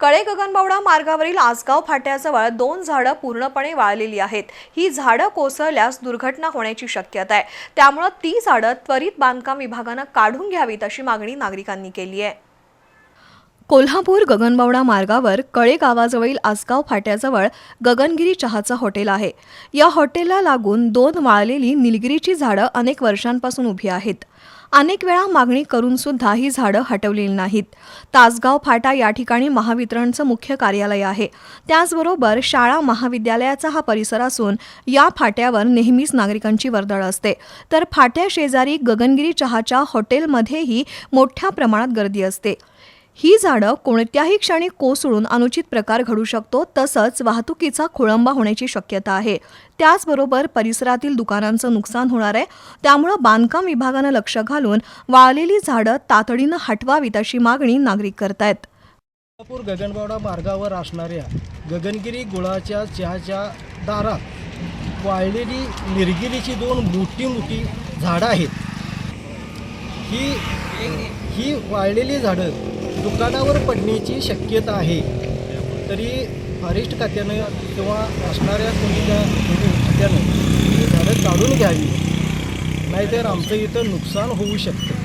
कळे गगनबावडा मार्गावरील आसगाव फाट्याजवळ दोन झाडं पूर्णपणे वाळलेली आहेत. ही झाडं कोसळल्यास दुर्घटना होण्याची शक्यता आहे. त्यामुळं ती झाडं त्वरित बांधकाम विभागानं काढून घ्यावीत अशी मागणी नागरिकांनी केली आहे. कोल्हापूर गगनबावडा मार्गावर कळे गावाजवळील आसगाव फाट्याजवळ गगनगिरी चहाचं हॉटेल आहे. या हॉटेलला लागून दोन वाळलेली निलगिरीची झाडं अनेक वर्षांपासून उभी आहेत. अनेक वेळा मागणी करून सुद्धा ही झाडं हटवलेली नाहीत. तासगाव फाटा या ठिकाणी महावितरणचं मुख्य कार्यालय आहे. त्याचबरोबर शाळा महाविद्यालयाचा हा परिसर असून या फाट्यावर नेहमीच नागरिकांची वर्दळ असते. तर फाट्या शेजारी गगनगिरी चहाच्या हॉटेलमध्येही मोठ्या प्रमाणात गर्दी असते. ही झाडं कोणत्याही क्षणी कोसळून अनुचित प्रकार घडू शकतो तसंच वाहतुकीचा खोळंबा होण्याची शक्यता आहे. त्याचबरोबर परिसरातील दुकानांचं नुकसान होणार आहे. त्यामुळं बांधकाम विभागानं लक्ष घालून वाळलेली झाडं तातडीनं हटवावीत अशी मागणी नागरिक करतायत. कोल्हापूर गगनबावडा मार्गावर असणाऱ्या गगनगिरी गुळाच्या चहाच्या दारात वाळलेली निरगिरीची दोन मोठी मोठी झाडं आहेत. ही ही वाळलेली झाडं दुकानावर पडण्याची शक्यता आहे. तरी फॉरेस्ट खात्यानं किंवा असणाऱ्या कोणी खात्यानं झाडं काढून घ्यावी. नाहीतर आमचं इथं नुकसान होऊ शकतं.